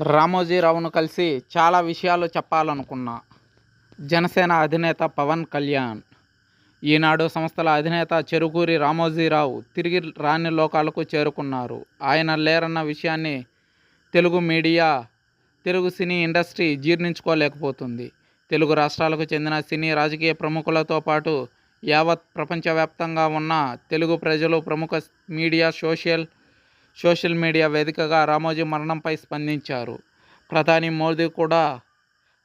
రామోజీరావును కలిసి చాలా విషయాలు చెప్పాలనుకున్నా. జనసేన అధినేత పవన్ కళ్యాణ్. ఈనాడు సంస్థల అధినేత చెరుకూరి రామోజీరావు తిరిగి రాని లోకాలకు చేరుకున్నారు. ఆయన లేరన్న విషయాన్ని Telugu media Telugu cine industry జీర్ణించుకోలేకపోతుంది. Telugu రాష్ట్రాలకు చెందిన సినీ రాజకీయ ప్రముఖులతో పాటు యావత్ ప్రపంచవ్యాప్తంగా ఉన్న తెలుగు ప్రజలు ప్రముఖ మీడియా సోషల్ సోషల్ మీడియా వేదికగా రామోజీ మరణంపై స్పందించారు. ప్రధాని మోదీ కూడా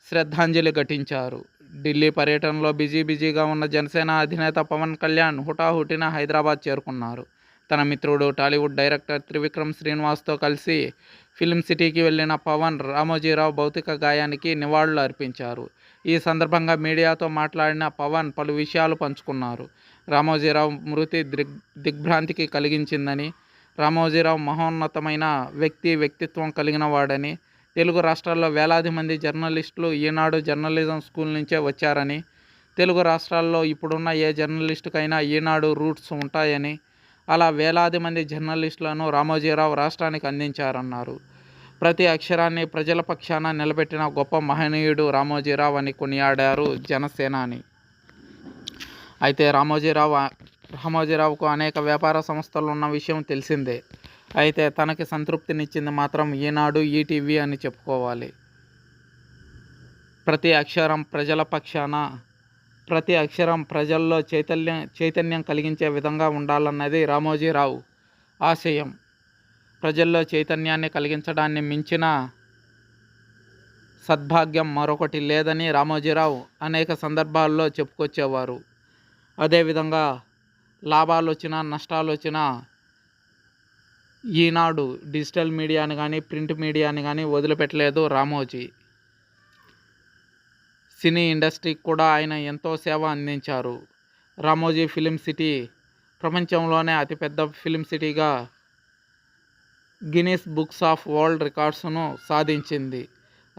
శ్రద్ధాంజలి ఘటించారు. ఢిల్లీ పర్యటనలో బిజీ బిజీగా ఉన్న జనసేన అధినేత పవన్ కళ్యాణ్ హుటాహుటిన హైదరాబాద్ చేరుకున్నారు. తన మిత్రుడు టాలీవుడ్ డైరెక్టర్ త్రివిక్రమ్ శ్రీనివాస్తో కలిసి ఫిల్మ్ సిటీకి వెళ్ళిన పవన్ రామోజీరావు భౌతిక గాయానికి నివాళులు అర్పించారు. ఈ సందర్భంగా మీడియాతో మాట్లాడిన పవన్ పలు విషయాలు పంచుకున్నారు. రామోజీరావు మృతి దిగ్ దిగ్భ్రాంతికి కలిగించిందని రామోజీరావు మహోన్నతమైన వ్యక్తి వ్యక్తిత్వం కలిగిన వాడని తెలుగు రాష్ట్రాల్లో వేలాది మంది జర్నలిస్టులు ఈనాడు జర్నలిజం స్కూల్ నుంచే వచ్చారని తెలుగు రాష్ట్రాల్లో ఇప్పుడున్న ఏ జర్నలిస్టుకైనా ఈనాడు రూట్స్ ఉంటాయని అలా వేలాది మంది జర్నలిస్టులను రామోజీరావు రాష్ట్రానికి అందించారన్నారు. ప్రతి అక్షరాన్ని ప్రజల పక్షాన నిలబెట్టిన గొప్ప మహనీయుడు రామోజీరావు అని కొనియాడారు జనసేనాని. అయితే రామోజీరావు రామోజీరావుకు అనేక వ్యాపార సంస్థలు ఉన్న విషయం తెలిసిందే. అయితే తనకి సంతృప్తినిచ్చింది మాత్రం ఈనాడు ఈటీవీ అని చెప్పుకోవాలి. ప్రతి అక్షరం ప్రజల పక్షాన ప్రతి అక్షరం ప్రజల్లో చైతన్యం చైతన్యం కలిగించే విధంగా ఉండాలన్నది రామోజీరావు ఆశయం. ప్రజల్లో చైతన్యాన్ని కలిగించడాన్ని మించిన సద్భాగ్యం మరొకటి లేదని రామోజీరావు అనేక సందర్భాల్లో చెప్పుకొచ్చేవారు. అదేవిధంగా లాభాలు వచ్చినా నష్టాలు వచ్చినా ఈనాడు డిజిటల్ మీడియాని కానీ ప్రింట్ మీడియాని కానీ వదిలిపెట్టలేదు రామోజీ. సినీ ఇండస్ట్రీకి కూడా ఆయన ఎంతో సేవ అందించారు. రామోజీ ఫిలిం సిటీ ప్రపంచంలోనే అతిపెద్ద ఫిలిం సిటీగా గిన్నీస్ బుక్స్ ఆఫ్ వరల్డ్ రికార్డ్స్ను సాధించింది.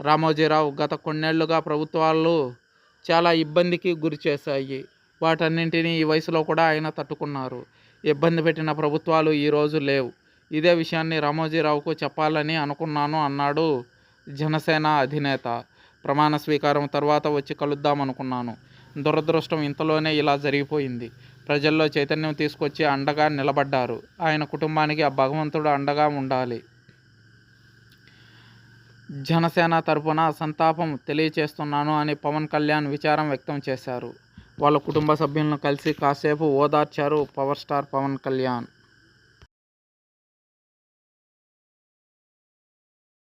రామోజీరావు గత కొన్నేళ్ళుగా ప్రభుత్వాలు చాలా ఇబ్బందికి గురి చేశాయి. వాటన్నింటినీ ఈ వయసులో కూడా ఆయన తట్టుకున్నారు. ఇబ్బంది పెట్టిన ప్రభుత్వాలు ఈరోజు లేవు. ఇదే విషయాన్ని రామోజీరావుకు చెప్పాలని అనుకున్నాను అన్నాడు జనసేన అధినేత. ప్రమాణ స్వీకారం తర్వాత వచ్చి కలుద్దాం అనుకున్నాను. దురదృష్టం ఇంతలోనే ఇలా జరిగిపోయింది. ప్రజల్లో చైతన్యం తీసుకొచ్చి అండగా నిలబడ్డారు. ఆయన కుటుంబానికి ఆ భగవంతుడు అండగా ఉండాలి. జనసేన తరపున సంతాపం తెలియచేస్తున్నాను అని పవన్ కళ్యాణ్ విచారం వ్యక్తం చేశారు. వాళ్ళ కుటుంబ సభ్యులను కలిసి కాసేపు ఓదార్చారు పవర్ స్టార్ పవన్ కళ్యాణ్.